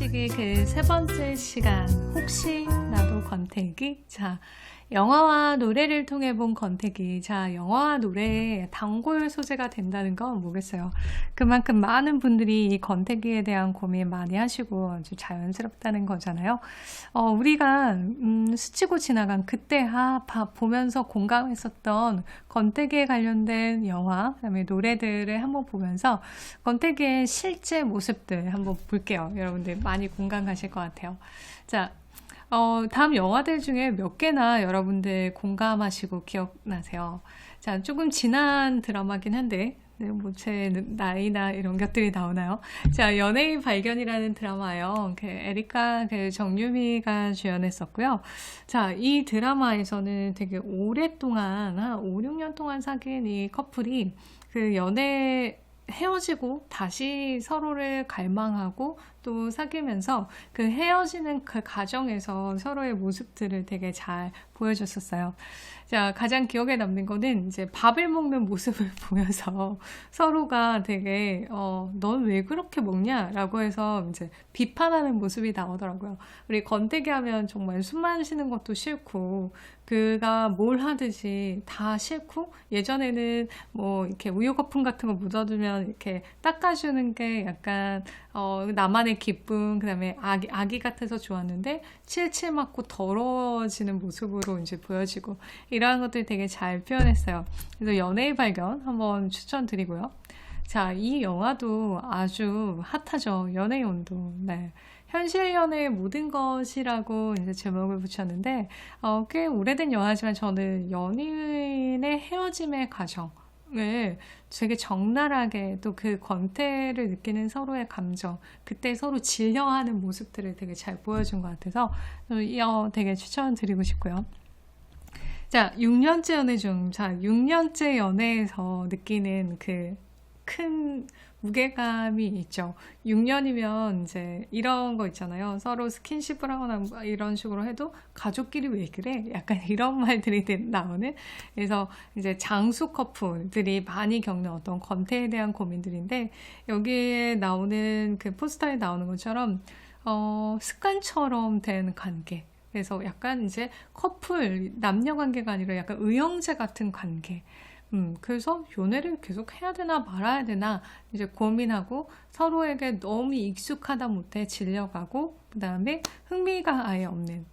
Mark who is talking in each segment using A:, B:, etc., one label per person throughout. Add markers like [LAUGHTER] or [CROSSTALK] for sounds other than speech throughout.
A: 펼치기 그세 번째 시간 혹시 나도 권태기? 자 영화와 노래를 통해 본 권태기 자 영화와 노래에 단골 소재가 된다는 건 뭐겠어요 그만큼 많은 분들이 이 권태기에 대한 고민 많이 하시고 아주 자연스럽다는 거잖아요 어, 우리가 음, 스치고 지나간 그때 아 봐- 보면서 공감했었던 권태기에 관련된 영화 그 다음에 노래들을 한번 보면서 권태기의 실제 모습들 한번 볼게요. 여러분들 많이 공감 가실 것 같아요. 자, 어, 다음 영화들 중에 몇 개나 여러분들 공감하시고 기억나세요? 자, 조금 지난 드라마긴 한데, 네, 뭐, 제 나이나 이런 것들이 나오나요? 자, 연예인 발견이라는 드라마요. 그, 에리카, 그, 정유미가 주연했었고요. 자, 이 드라마에서는 되게 오랫동안, 한 5, 6년 동안 사귄 이 커플이 그 연애 헤어지고 다시 서로를 갈망하고 또 사귀면서 그 헤어지는 그 과정에서 서로의 모습들을 되게 잘 보여줬었어요. 자, 가장 기억에 남는 거는 이제 밥을 먹는 모습을 [LAUGHS] 보면서 서로가 되게, 어, 넌 왜 그렇게 먹냐? 라고 해서 이제 비판하는 모습이 나오더라고요. 우리 건태기 하면 정말 숨 마시는 것도 싫고, 그가 뭘 하듯이 다 싫고, 예전에는 뭐 이렇게 우유 거품 같은 거 묻어두면 이렇게 닦아주는 게 약간, 어, 나만의 기쁨, 그 다음에 아기, 아기 같아서 좋았는데, 칠칠 맞고 더러워지는 모습으로 이제 보여지고, 이러한 것들 되게 잘 표현했어요. 그래서 연예의 발견 한번 추천드리고요. 자, 이 영화도 아주 핫하죠. 연애의 온도. 네. 현실 연애의 모든 것이라고 이제 제목을 붙였는데, 어, 꽤 오래된 영화지만 저는 연인의 헤어짐의 과정 을 되게 적나라하게 또 그 권태를 느끼는 서로의 감정, 그때 서로 질려하는 모습들을 되게 잘 보여준 것 같아서 이 영화 되게 추천드리고 싶고요. 자, 6년째 연애 중, 자, 6년째 연애에서 느끼는 그 큰 무게감이 있죠. 6년이면 이제 이런 거 있잖아요. 서로 스킨십을 하거나 뭐 이런 식으로 해도 가족끼리 왜 그래? 약간 [LAUGHS] 이런 말들이 되- 나오는. 그래서 이제 장수 커플들이 많이 겪는 어떤 권태에 대한 고민들인데 여기에 나오는 그 포스터에 나오는 것처럼 어, 습관처럼 된 관계. 그래서 약간 이제 커플, 남녀 관계가 아니라 약간 의형제 같은 관계. 음, 그래서 연애를 계속 해야 되나 말아야 되나 이제 고민하고 서로에게 너무 익숙하다 못해 질려가고 그 다음에 흥미가 아예 없는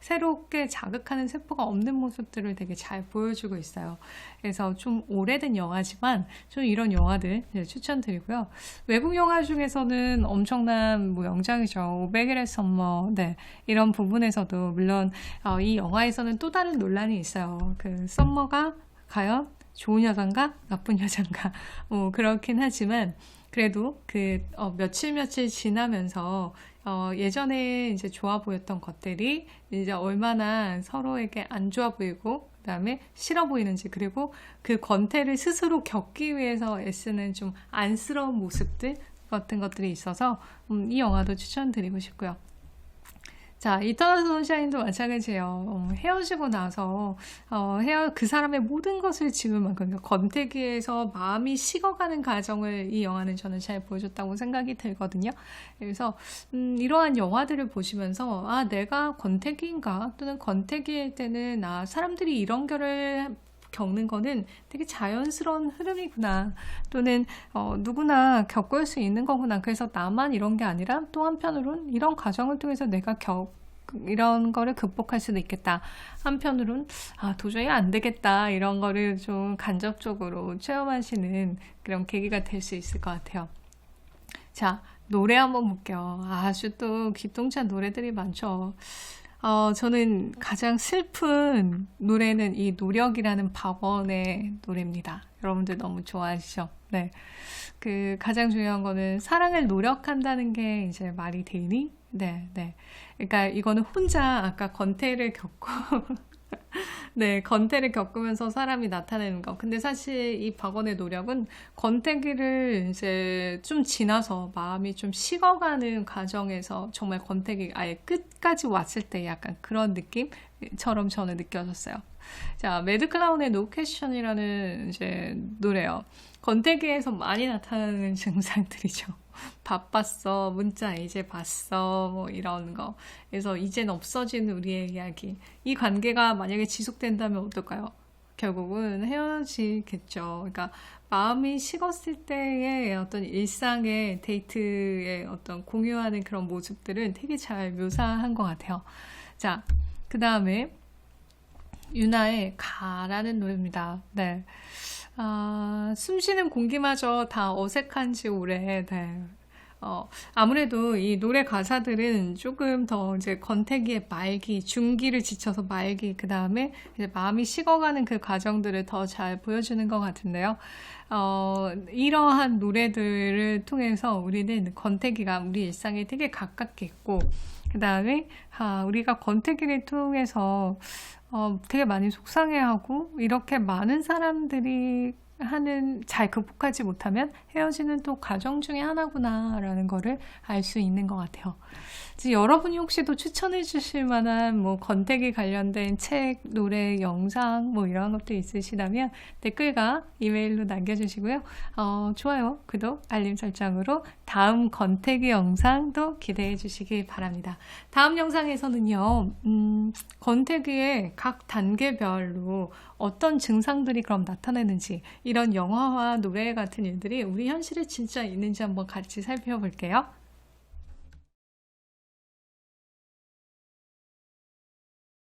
A: 새롭게 자극하는 세포가 없는 모습들을 되게 잘 보여주고 있어요. 그래서 좀 오래된 영화지만 좀 이런 영화들 추천드리고요. 외국 영화 중에서는 엄청난 뭐 영장이죠. 500일의 썸머, 네 이런 부분에서도 물론 어, 이 영화에서는 또 다른 논란이 있어요. 그 썸머가 과연 좋은 여잔가 나쁜 여잔가 뭐 [LAUGHS] 그렇긴 하지만 그래도 그 어, 며칠 며칠 지나면서 어, 예전에 이제 좋아 보였던 것들이 이제 얼마나 서로에게 안 좋아 보이고 그다음에 싫어 보이는지 그리고 그 권태를 스스로 겪기 위해서 애쓰는 좀 안쓰러운 모습들 같은 것들이 있어서 음, 이 영화도 추천드리고 싶고요. 자, 이터널 선샤인도 마찬가지예요. 어, 헤어지고 나서 어, 헤어 그 사람의 모든 것을 지울 만큼 그러니까 권태기에서 마음이 식어가는 과정을 이 영화는 저는 잘 보여줬다고 생각이 들거든요. 그래서 음, 이러한 영화들을 보시면서 아 내가 권태기인가 또는 권태기일 때는 아 사람들이 이런 결을 겪는 거는 되게 자연스러운 흐름이구나. 또는 어, 누구나 겪을 수 있는 거구나. 그래서 나만 이런 게 아니라 또 한편으론 이런 과정을 통해서 내가 겪 이런 거를 극복할 수도 있겠다. 한편으론 아, 도저히 안 되겠다. 이런 거를 좀 간접적으로 체험하시는 그런 계기가 될 수 있을 것 같아요. 자, 노래 한번 볼게요. 아주 또 기똥찬 노래들이 많죠. 어, 저는 가장 슬픈 노래는 이 노력이라는 박원의 노래입니다. 여러분들 너무 좋아하시죠? 네. 그 가장 중요한 거는 사랑을 노력한다는 게 이제 말이 되니? 네, 네. 그러니까 이거는 혼자 아까 건태를 겪고 [LAUGHS] [LAUGHS] 네, 건태를 겪으면서 사람이 나타내는 거. 근데 사실 이 박원의 노력은 건태기를 이제 좀 지나서 마음이 좀 식어가는 과정에서 정말 건태기 아예 끝까지 왔을 때 약간 그런 느낌처럼 저는 느껴졌어요. 자, 매드클라운의 노 퀘션이라는 이제 노래요. 권태기에서 많이 나타나는 [LAUGHS] 증상들이죠. 바빴어, 문자 이제 봤어, 뭐 이런 거. 그래서 이젠 없어진 우리의 이야기. 이 관계가 만약에 지속된다면 어떨까요? 결국은 헤어지겠죠. 그러니까 마음이 식었을 때의 어떤 일상의 데이트의 어떤 공유하는 그런 모습들은 되게 잘 묘사한 것 같아요. 자, 그 다음에 유나의 가라는 노래입니다. 네. 아, 숨 쉬는 공기마저 다 어색한 지 오래, 네. 어, 아무래도 이 노래 가사들은 조금 더 이제 권태기의 말기, 중기를 지쳐서 말기, 그 다음에 마음이 식어가는 그 과정들을 더 잘 보여주는 것 같은데요. 어, 이러한 노래들을 통해서 우리는 권태기가 우리 일상에 되게 가깝게 있고, 그 다음에, 아, 우리가 권태기를 통해서 어, 되게 많이 속상해하고, 이렇게 많은 사람들이 하는, 잘 극복하지 못하면 헤어지는 또 과정 중에 하나구나라는 거를 알 수 있는 것 같아요. 여러분이 혹시 또 추천해 주실 만한 뭐 권태기 관련된 책, 노래, 영상 뭐 이런 것도 있으시다면 댓글과 이메일로 남겨주시고요. 어, 좋아요, 구독, 알림 설정으로 다음 권태기 영상도 기대해 주시기 바랍니다. 다음 영상에서는요, 음, 권태기의 각 단계별로 어떤 증상들이 그럼 나타내는지 이런 영화와 노래 같은 일들이 우리 현실에 진짜 있는지 한번 같이 살펴볼게요.